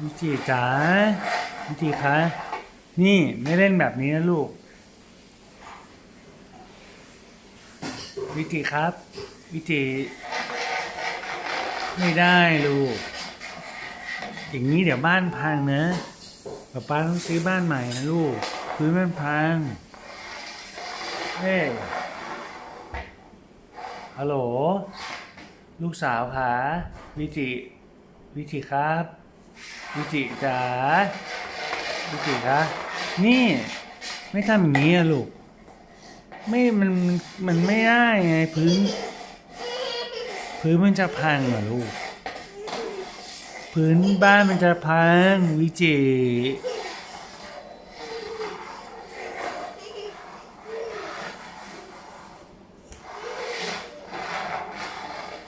วิจิจ๋าวิจิคะนี่ไม่เล่นแบบนี้นะลูกวิจิครับวิจิไม่ได้ลูก อย่างนี้เดี๋ยวบ้านพังนะป๊าป๊าต้องซื้อบ้านใหม่นะลูกพื้นมันพังเฮ้ยฮัลโหล ลูกสาวคะวิจิ วิจิครับ วิจิจ๋าวิจิคะนี่ไม่ทำอย่างนี้อะลูก ไม่มันมันไม่ได้ไงพื้น พื้นมันจะพังเหรอลูก พื้นบ้านมันจะพังวิจิ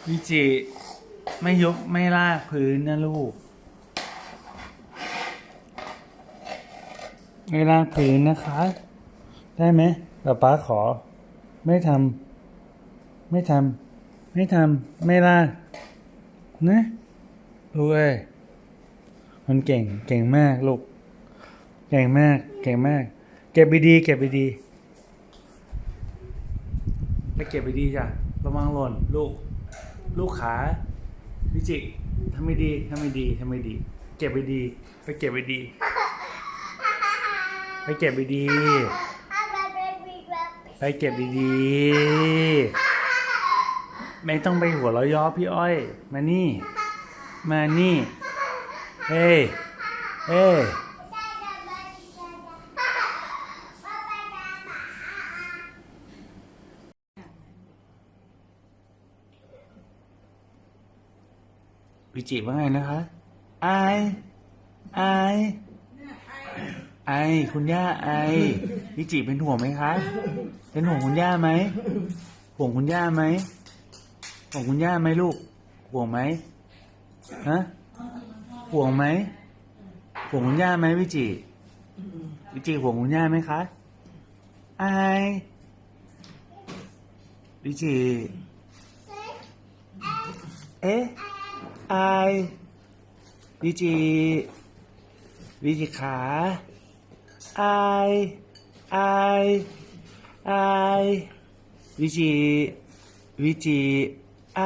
วิจิไม่ยกไม่ลากพื้นนะลูก ไม่ลากพื้นนะคะ ได้ไหมป๊าป๊าขอ ไม่ทำไม่ทำไม่ทำไม่ลากนะลูกเอ้ยมันเก่ง เก่งมากลูก เก่งมาก เก่งมาก เก็บไปดี เก็บไปดีไปเก็บไปดีจ้ะ ระวังหล่นลูก ลูกขาวิจิทำไม่ดี ทำไม่ดี ทำไม่ดี เก็บไปดี ไปเก็บไปดี ไปเก็บไปดีไปเก็บดีๆไม่ต้องไปหัวเราะย้อพี่อ้อย มานี่ มานี่เฮ้เฮ้วิจิว่าไงนะคะไอายอาย ไอ คุณย่าไอายวิจิเป็นห่วงไหมคะ เป็นห่วงคุณย่าไหมห่วงคุณย่าไหมห่วงคุณย่าไหมลูก ห่วงไหมฮะห่วงไหมห่วงคุณย่าไหมวิจิวิจิห่วงคุณย่าไหมคะไอวิจิเอ๊ะไอวิจิวิจิขา ไอายอายอ